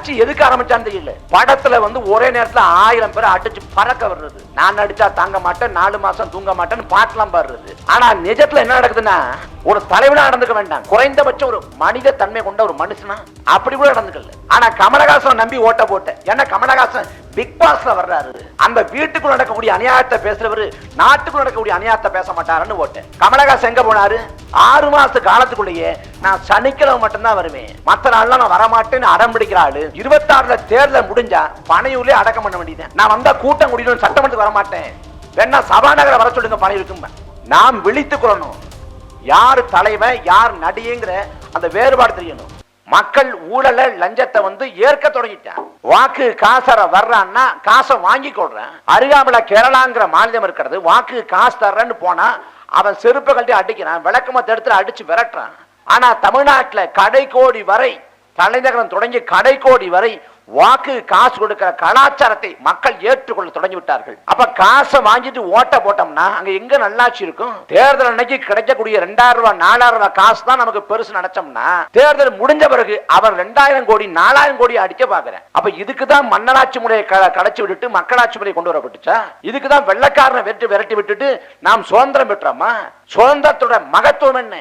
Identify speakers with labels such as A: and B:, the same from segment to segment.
A: கட்சி எதுக்கு ஆரம்பிச்சான்னு தெரியல. படத்துல வந்து ஒரே நேரத்துல ஆயிரம் பேரை அடிச்சு பறக்க வர்றது நான் நடிச்சா தாங்க மாட்டேன் நாலு மாசம் தூங்க மாட்டேன்னு பாட்டெல்லாம் பாடுறது. ஆனா நிஜத்துல என்ன நடக்குதுன்னா ஒரு தலைவனா நடந்துக்க வேண்டாம். குறைந்தபட்சம் ஒரு மனித தன்மை கொண்ட ஒரு மனுஷனா அப்படி கூட நடந்துக்கல. ஆனா கமலஹாசன் நம்பி ஓட்ட போட்டேன் ஏன்னா கமலஹாசன் பிக் பாஸ்ல வர்றாரு. அந்த வீட்டுக்குள்ள நடக்கக்கூடிய அநியாயத்தை பேசுறவரு நாட்டுக்குள்ள நடக்கக்கூடிய அநியாயத்தை பேச மாட்டாருன்னு ஓட்டேன். கமலஹாசன் எங்க போனாரு? ஆறு மாச காலத்துக்குள்ளேயே நான் சனிக்கிழமை மட்டும்தான் வருவேன். மத்த நாள்லாம் நான் வரமாட்டேன்னு அடம் பிடிக்கிற ஆளு. இருபத்தாறுல தேர்தல் முடிஞ்சா பனையூர்லயே அடக்கம் பண்ண வேண்டியது நான் வந்தா கூட்டம் கூடிடும் சட்டமன்றத்துக்கு வரமாட்டேன் வேணா சபாநகர வர சொல்லுங்க பனையூருக்கு நாம் விழித்துக்கொள்ளணும் யார் தலைவன் யார் நடிகைங்கிற அந்த வேறுபாடு தெரியணும். மக்கள் ஊழல லஞ்சத்தை வந்து ஏற்க தொடங்கிட்டான் வாக்கு காசர வர்றான்னா காசை வாங்கி கொள்றேன். அருகாமல கேரளாங்கிற மாநிலம் இருக்கிறது வாக்கு காசு தர்றேன்னு போனா அவன் செருப்பை கழட்டி அடிக்கிறான் விளக்கமத்தை எடுத்து அடிச்சு விரட்டுறான். ஆனா தமிழ்நாட்டுல கோடி வரை தலைநகரம் தொடங்கி கடைக்கோடி வரை வாக்கு காசு கொடுக்கிற கலாச்சாரத்தை மக்கள் ஏற்றுக்கொள்ள தொடங்கி விட்டார்கள் அப்ப காசை வாங்கிட்டு ஓட்ட போட்டோம்னா அங்க எங்க நல்லாட்சி இருக்கும்? தேர்தல் அன்னைக்கு கிடைக்கக்கூடிய ரெண்டாயிரம் ரூபாய் நாலாயிரம் ரூபாய் காசு தான் நமக்கு பெருசு நினைச்சோம்னா தேர்தல் முடிஞ்ச பிறகு அவர் ரெண்டாயிரம் கோடி நாலாயிரம் கோடி அடிக்க பாக்குறேன் அப்ப இதுக்கு தான் மன்னராட்சி முறையை க- விட்டுட்டு மக்களாட்சி முறையை கொண்டு வரப்பட்டுச்சா? இதுக்கு தான் வெள்ளக்காரனை வெட்டி விரட்டி விட்டுட்டு நாம் சுதந்திரம் பெற்றோமா? சுதந்திரத்தோட மகத்துவம் என்ன?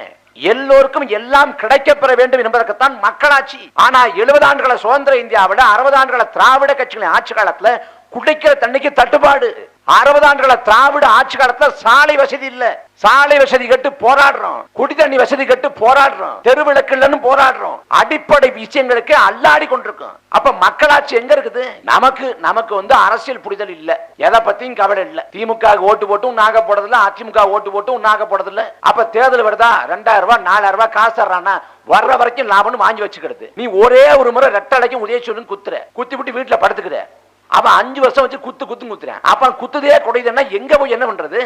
A: எல்லோருக்கும் எல்லாம் கிடைக்கப்பெற வேண்டும் என்பதற்குத்தான் மக்களாட்சி. ஆனா எழுபது ஆண்டுகள சுதந்திர இந்தியாவில் அறுபது ஆண்டுகள திராவிட கட்சிகளின் ஆட்சி காலத்துல குடிக்கிற தண்ணிக்கு தட்டுப்பாடு. அறுபது ஆண்டுகள திராவிட ஆட்சி காலத்துல சாலை வசதி இல்ல. சாலை வசதி கட்டு போராடுறோம். குடி தண்ணி வசதி கட்டு போராடுறோம். தெருவிளக்கு இல்லைன்னு போராடுறோம். அடிப்படை விஷயங்களுக்கு அல்லாடி கொண்டிருக்கோம். அப்ப மக்களாட்சி எங்க இருக்குது? நமக்கு நமக்கு வந்து அரசியல் புரிதல் இல்ல. எதை பத்தியும் கவலை இல்ல. திமுக ஓட்டு போட்டும் நாக போடுறதில்ல. அதிமுக ஓட்டு போட்டும் நாக போடுறதில்ல. அப்ப தேர்தல் வருதா? ரெண்டாயிரம் ரூபாய் நாலாயிரம் ரூபாய் காசு தர்றானா வர்ற வரைக்கும் லாபம்னு வாங்கி வச்சுக்கிறது. நீ ஒரே ஒரு முறை ரெட்டடைக்கும் உதய சொல்லுன்னு குத்துற. குத்தி விட்டு வீட்டுல படுத்துக்கிற. அவன் அஞ்சு வருஷம் வச்சு குத்து குத்து குத்துறான். அப்ப குத்துதே குடையுதுன்னா எங்க போய் என்ன பண்றது?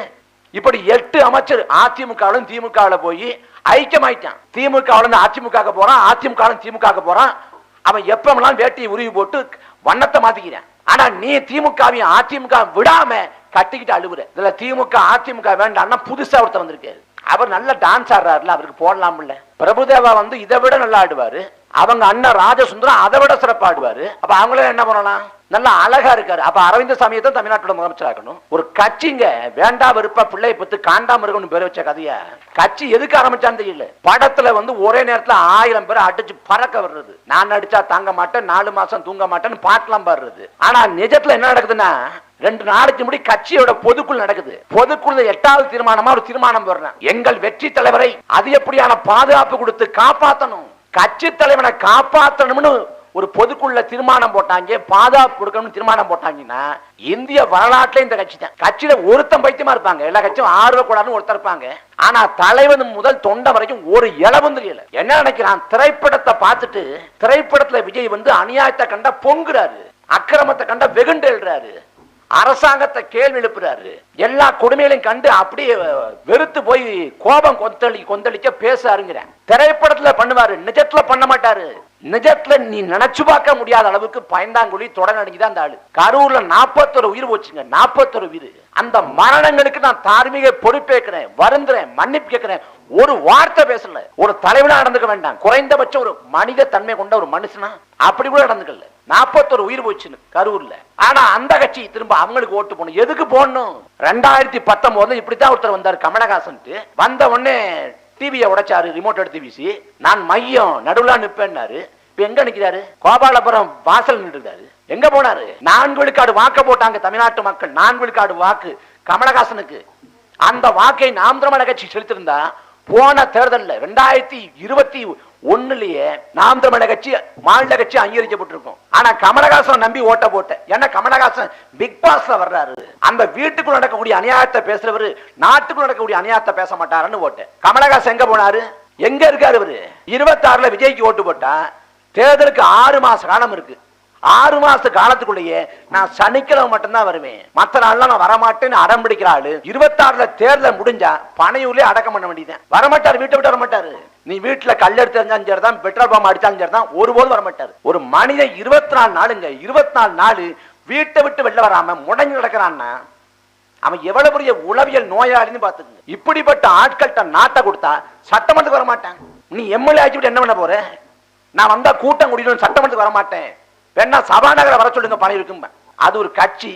A: இப்படி எட்டு அமைச்சர் அதிமுகவிலும் திமுகவில் போய் ஐக்கியமாயிட்டான். திமுகவில் அதிமுக போறான் அதிமுக திமுக போறான். அவன் எப்பமெல்லாம் வேட்டியை உருவி போட்டு வண்ணத்தை மாத்திக்கிறான். ஆனா நீ திமுகவையும் அதிமுக விடாம கட்டிக்கிட்டு அழுகுற இதுல திமுக அதிமுக வேண்டாம்னா புதுசா ஒருத்தர் வந்திருக்காரு. அவர் நல்ல டான்ஸ் ஆடுறாருல அவருக்கு போடலாம்ல. பிரபுதேவா வந்து இதை விட நல்லா ஆடுவாரு. அவங்க அண்ணன் ராஜசுந்தரம் அதை விட சிறப்பாடுவார். அப்போ அப்ப அவங்களே என்ன பண்ணலாம்? நல்லா அழகா இருக்காரு. அப்ப அரவிந்த சாமியை தான் தமிழ்நாட்டோட முதலமைச்சராக்கணும். ஒரு கட்சிங்க வேண்டா வெறுப்பா பிள்ளையை பத்து காண்டா இருக்கணும் பேர் வச்ச கதைய. கட்சி எதுக்கு ஆரம்பிச்சான்னு தெரியல. படத்துல வந்து ஒரே நேரத்துல ஆயிரம் பேரை அடிச்சு பறக்க வர்றது நான் நடிச்சா தாங்க மாட்டேன் நாலு மாசம் தூங்க மாட்டேன்னு பாட்டெல்லாம் பாடுறது. ஆனா நிஜத்துல என்ன நடக்குதுன்னா ரெண்டு நாளைக்கு முடி கட்சியோட பொதுக்குள் நடக்குது. பொதுக்குள்ள எட்டாவது தீர்மானமா ஒரு தீர்மானம் வர்றேன் எங்கள் வெற்றி தலைவரை அது எப்படியான பாதுகாப்பு கொடுத்து காப்பாற்றணும் கட்சி தலைவனை காப்பாற்றணும்னு ஒரு பொதுக்குள்ள தீர்மானம் போட்டாங்க பாதுகாப்பு கொடுக்கணும்னு தீர்மானம் போட்டாங்கன்னா இந்திய வரலாற்றுல இந்த கட்சி தான். கட்சியில ஒருத்தன் பைத்தியமா இருப்பாங்க. எல்லா கட்சியும் ஆர்வ கூடாதுன்னு ஒருத்தர் இருப்பாங்க. ஆனா தலைவன் முதல் தொண்டை வரைக்கும் ஒரு இளவும் தெரியல. என்ன நினைக்கிறான்? திரைப்படத்தை பார்த்துட்டு திரைப்படத்துல விஜய் வந்து அநியாயத்தை கண்டா பொங்குறாரு. அக்கிரமத்தை கண்டா வெகுண்டு எழுறாரு அரசாங்கத்தை கேள்வி எழுப்புறாரு. எல்லா கொடுமைகளையும் கண்டு அப்படியே வெறுத்து போய் கோபம் கொந்தளி கொந்தளிக்க பேசாருங்கிறேன் திரைப்படத்துல பண்ணுவாரு. நிஜத்துல பண்ண மாட்டாரு. நிஜத்துல நீ நினைச்சு பார்க்க முடியாத அளவுக்கு பயந்தாங்குழி தொடர் அந்த ஆளு. கரூர்ல நாற்பத்தொரு உயிர் போச்சுங்க நாற்பத்தொரு உயிர். அந்த மரணங்களுக்கு நான் தார்மீக பொறுப்பேற்கிறேன் வருந்துறேன் மன்னிப்பு கேட்கிறேன். ஒரு வார்த்தை பேசல. ஒரு தலைவனா நடந்துக்க வேண்டாம். குறைந்தபட்சம் ஒரு மனித தன்மை கொண்ட ஒரு மனுஷனா? அப்படி கூட நடந்துக்கல. நாற்பத்தொரு உயிர் போச்சுன்னு கரூர்ல. ஆனா அந்த கட்சி திரும்ப அவங்களுக்கு ஓட்டு போகணும் எதுக்கு போடணும்? ரெண்டாயிரத்தி பத்தொன்பதுல இப்படித்தான் ஒருத்தர் வந்தார் கமலஹாசன் வந்த உடனே டிவியை உடைச்சாரு ரிமோட் எடுத்து வீசி நான் மையம் நடுவுல நிப்பேன்னாரு. இப்ப எங்க நிற்கிறாரு கோபாலபுரம் வாசல் நின்றுறாரு எங்க போனாரு? நான்கு விழுக்காடு வாக்க போட்டாங்க தமிழ்நாட்டு மக்கள். நான்கு விழுக்காடு வாக்கு கமலஹாசனுக்கு. அந்த வாக்கை நாம் தமிழக கட்சி செலுத்திருந்தா போன தேர்தல்ல ரெண்டாயிரத்தி இருபத்தி ஒன்னுலயே நாம் தமிழக கட்சி மாநில கட்சி அங்கீகரிக்கப்பட்டிருக்கும். ஆனா கமலஹாசன் நம்பி ஓட்ட போட்ட ஏன்னா கமலஹாசன் பிக் பாஸ்ல வர்றாரு. அந்த வீட்டுக்குள்ள நடக்கக்கூடிய அநியாயத்தை பேசுறவரு நாட்டுக்குள்ள நடக்கக்கூடிய அநியாயத்தை பேச மாட்டாருன்னு ஓட்டேன். கமலஹாசன் எங்க போனாரு? எங்க இருக்காரு இவரு? இருபத்தி ஆறுல விஜய்க்கு ஓட்டு போட்டா தேர்தலுக்கு ஆறு மாச காலம் இருக்கு. ஆறு மாச காலத்துக்குள்ளேயே நான் சனிக்கிழமை மட்டும்தான் வருவேன். மத்த நாள்லாம் நான் வரமாட்டேன்னு அடம் பிடிக்கிற ஆளு இருபத்தாறுல தேர்தல் முடிஞ்சா பனையூர்லயே அடக்கம் பண்ண வேண்டியதான் வரமாட்டாரு வீட்டை விட்டு வரமாட்டாரு. நீ வீட்டுல கல் எடுத்து எறிஞ்சாலும் சரி தான் பெட்ரோல் பம்ப் அடிச்சாலும் சரி தான் ஒருபோதும் வரமாட்டாரு. ஒரு மனிதன் இருபத்தி நாலு நாளுங்க இருபத்தி நாலு நாள் வீட்டை விட்டு வெளில வராம முடங்கி நடக்கிறான்னா அவன் எவ்வளவு பெரிய உளவியல் நோயாளின்னு பாத்துக்கங்க இப்படிப்பட்ட ஆட்கள்கிட்ட நாட்டை கொடுத்தா சட்டமன்றத்துக்கு வர மாட்டான் நீ எம்எல்ஏ ஆச்சு என்ன பண்ண போற? நான் வந்தா கூட்டம் கூடிடும் சட்டமன்றத்துக்கு வர மாட்டேன் வேணா சபாநகரை வர சொல்லுங்க பணம் இருக்கும் அது ஒரு கட்சி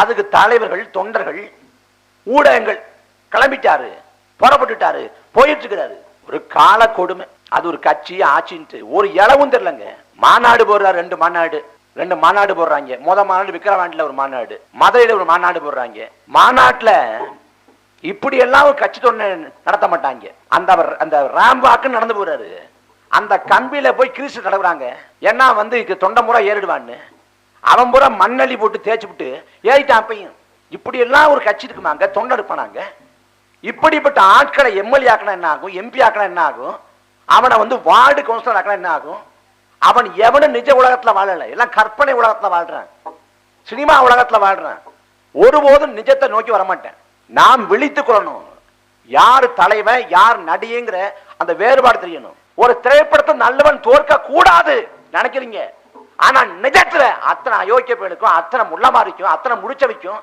A: அதுக்கு தலைவர்கள் தொண்டர்கள் ஊடகங்கள் கிளம்பிட்டாரு புறப்பட்டுட்டாரு போயிட்டு இருக்கிறாரு ஒரு கால கொடுமை. அது ஒரு கட்சி ஆட்சின்ட்டு. ஒரு இளவும் தெரியலங்க. மாநாடு போடுறாரு ரெண்டு மாநாடு. ரெண்டு மாநாடு போடுறாங்க. முத மாநாடு விக்கிரவாண்டில் ஒரு மாநாடு. மதுரையில் ஒரு மாநாடு போடுறாங்க. மாநாட்டுல இப்படி எல்லாம் ஒரு கட்சி தொண்டை நடத்த மாட்டாங்க. அந்த அந்த ராம்பாக்குன்னு நடந்து போறாரு. அந்த கம்பியில போய் கிறிஸ்து தடவுறாங்க. ஏன்னா வந்து தொண்டை முறை ஏறிடுவான்னு. அவன் பூரா மண்ணலி போட்டு தேய்ச்சி விட்டு ஏறிட்டான் அப்பையும். இப்படி எல்லாம் ஒரு கட்சி இருக்குமாங்க? தொண்டை எடுப்பானாங்க. இப்படிப்பட்ட ஆட்களை எம்எல்ஏ ஆக்கினா என்ன ஆகும்? எம்பி ஆக்கினா என்ன ஆகும்? அவனை வந்து வார்டு கவுன்சிலர் ஆக்கினா என்ன ஆகும்? அவன் எவனும் நிஜ உலகத்தில் வாழல. எல்லாம் கற்பனை உலகத்தில் வாழ்றான். சினிமா உலகத்தில் வாழ்றான். ஒருபோதும் நிஜத்தை நோக்கி வரமாட்டேன். நாம் விழித்துக் கொள்ளணும். யார் தலைவன் யார் நடிகைங்கிற அந்த வேறுபாடு தெரியணும். ஒரு திரைப்படத்தை நல்லவன் தோற்க கூடாது நினைக்கிறீங்க ஆனா நிஜத்துல அத்தனை அயோக்கிய பெண்ணுக்கும் அத்தனை முள்ளமாரிக்கும் அத்தனை முடிச்ச வைக்கும்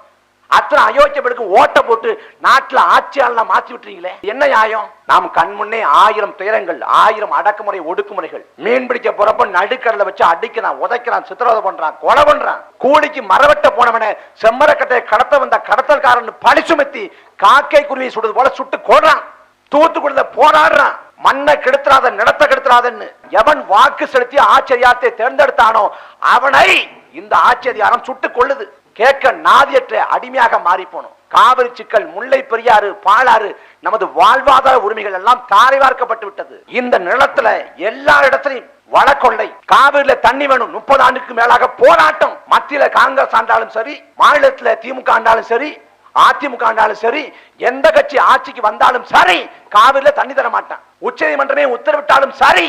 A: அத்தனை அயோக்கிய பெண்ணுக்கும் ஓட்ட போட்டு நாட்டுல ஆட்சியாளர் மாத்தி விட்டுறீங்களே. என்ன நியாயம்? நாம் கண் முன்னே ஆயிரம் துயரங்கள் ஆயிரம் அடக்குமுறை ஒடுக்குமுறைகள். மீன் பிடிக்க போறப்ப நடுக்கடல வச்சு அடிக்கிறான் உதைக்கிறான் சித்திரவதை பண்றான் கொலை பண்றான். கூலிக்கு மரவெட்ட போனவன செம்மரக்கட்டையை கடத்த வந்த கடத்தல்காரன் பழி சுமத்தி காக்கை குருவியை சுடுறது போல சுட்டு கொடுறான் தூத்துக்குடியில போராடுறான். மண்ணை கெடுத்துறாத நிலத்தை கெடுத்துறாதன்னு எவன் வாக்கு செலுத்தி ஆச்சரியாத்தை தேர்ந்தெடுத்தானோ அவனை இந்த ஆச்சரியாரம் சுட்டுக் கொள்ளுது கேட்க நாதியற்ற அடிமையாக மாறி போனோம் காவிரி சிக்கல் முல்லை பெரியாறு பாலாறு நமது வாழ்வாதார உரிமைகள் எல்லாம் தாரை வார்க்கப்பட்டு விட்டது. இந்த நிலத்துல எல்லா இடத்திலையும் வளக்கொள்ளை காவிரியில தண்ணி வேணும் முப்பது ஆண்டுக்கு மேலாக போராட்டம். மத்தியில காங்கிரஸ் ஆண்டாலும் சரி மாநிலத்துல திமுக ஆண்டாலும் சரி அதிமுக சரி எந்த கட்சி ஆட்சிக்கு வந்தாலும் சரி காவிரியில தண்ணி தர மாட்டான். உச்ச நீதிமன்றமே உத்தரவிட்டாலும் சரி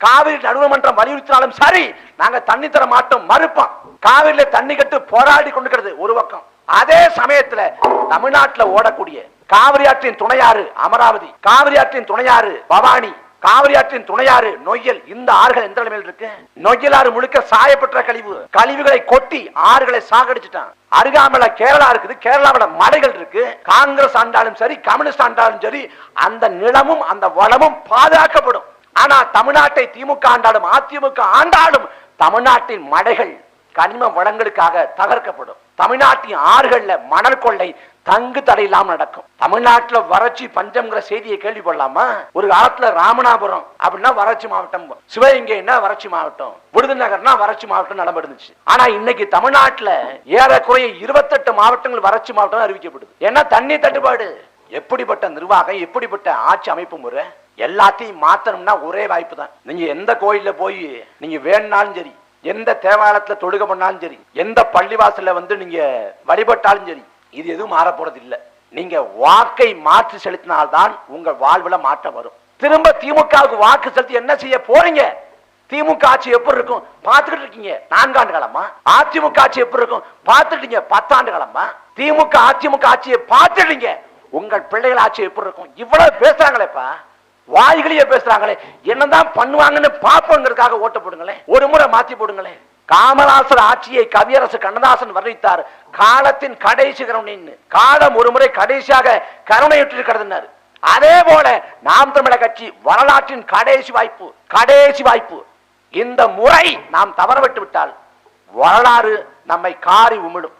A: காவிரி நடுவமன்றம் வலியுறுத்தினாலும் சரி நாங்க தண்ணி தர மாட்டோம் மறுப்போம். காவிரியில தண்ணி கட்டு போராடி கொண்டிருக்கிறது ஒரு பக்கம். அதே சமயத்துல தமிழ்நாட்டுல ஓடக்கூடிய காவிரி ஆற்றின் துணையாறு அமராவதி காவிரி ஆற்றின் துணையாறு பவானி காவிரி ஆற்றின் துணையாறு நொய்யல் இந்த ஆறுகள் எந்த நிலைமையில் இருக்கு? நொய்யல் ஆறு முழுக்க சாயப்பட்ட கழிவு. கழிவுகளை கொட்டி ஆறுகளை சாகடிச்சுட்டான். அருகாமல கேரளா இருக்குது கேரளாவில மலைகள் இருக்கு. காங்கிரஸ் ஆண்டாலும் சரி கம்யூனிஸ்ட் ஆண்டாலும் சரி அந்த நிலமும் அந்த வளமும் பாதுகாக்கப்படும். ஆனா தமிழ்நாட்டை திமுக ஆண்டாலும் அதிமுக ஆண்டாலும் தமிழ்நாட்டின் மடைகள் கனிம வளங்களுக்காக தகர்க்கப்படும். தமிழ்நாட்டின் ஆறுகள்ல மணல் கொள்ளை தங்கு தடை இல்லாம நடக்கும். தமிழ்நாட்டுல வறட்சி பஞ்சம்ங்கிற செய்தியை கேள்விப்படலாமா? ஒரு காலத்துல ராமநாபுரம் அப்படின்னா வறட்சி மாவட்டம். சிவகங்கைன்னா வறட்சி மாவட்டம். விருதுநகர்னா வறட்சி மாவட்டம் நடந்துச்சு ஆனா இன்னைக்கு தமிழ்நாட்டுல ஏறக்குறைய இருபத்தெட்டு மாவட்டங்கள் வறட்சி மாவட்டம் அறிவிக்கப்படுது. ஏன்னா தண்ணி தட்டுப்பாடு. எப்படிப்பட்ட நிர்வாகம் எப்படிப்பட்ட ஆட்சி அமைப்பு முறை? எல்லாத்தையும் மாத்தணும்னா ஒரே வாய்ப்பு தான் நீங்க எந்த கோயில்ல போய் நீங்க வேணுனாலும் சரி எந்த தேவாலயத்துல தொழுக பண்ணாலும் சரி எந்த பள்ளிவாசல்ல வந்து நீங்க வழிபட்டாலும் சரி இது எதுவும் மாறப்போறது இல்லை நீங்க வாக்கை மாற்றி செலுத்தினால்தான் உங்கள் வாழ்வுல மாற்றம் வரும். திரும்ப திமுகவுக்கு வாக்கு செலுத்தி என்ன செய்ய போறீங்க? திமுக ஆட்சி எப்படி இருக்கும்? பார்த்துக்கிட்டு இருக்கீங்க. நான்காண்டு காலமா? அதிமுக ஆட்சி எப்படி இருக்கும்? பார்த்துட்டீங்க பத்தாண்டு காலமா? திமுக அதிமுக ஆட்சியை பார்த்துட்டீங்க உங்கள் பிள்ளைகள் ஆட்சி எப்படி இருக்கும்? இவ்வளவு பேசுறாங்களேப்பா. வாய்களையே பேசுறாங்களே. என்னதான் பண்ணுவாங்கன்னு பார்ப்போங்கிறதுக்காக ஓட்ட போடுங்களேன். ஒரு முறை மாத்தி போடுங்களேன். காமராசர் ஆட்சியை கவியரசு கண்ணதாசன் வர்ணித்தார். காலத்தின் கடைசி கருணின்னு காலம் ஒரு முறை கடைசியாக கருணையுற்றிருக்கிறதுனாரு அதே போல நாம் தமிழக கட்சி வரலாற்றின் கடைசி வாய்ப்பு கடைசி வாய்ப்பு. இந்த முறை நாம் தவறவிட்டு விட்டால் வரலாறு நம்மை காரி உமிழும்.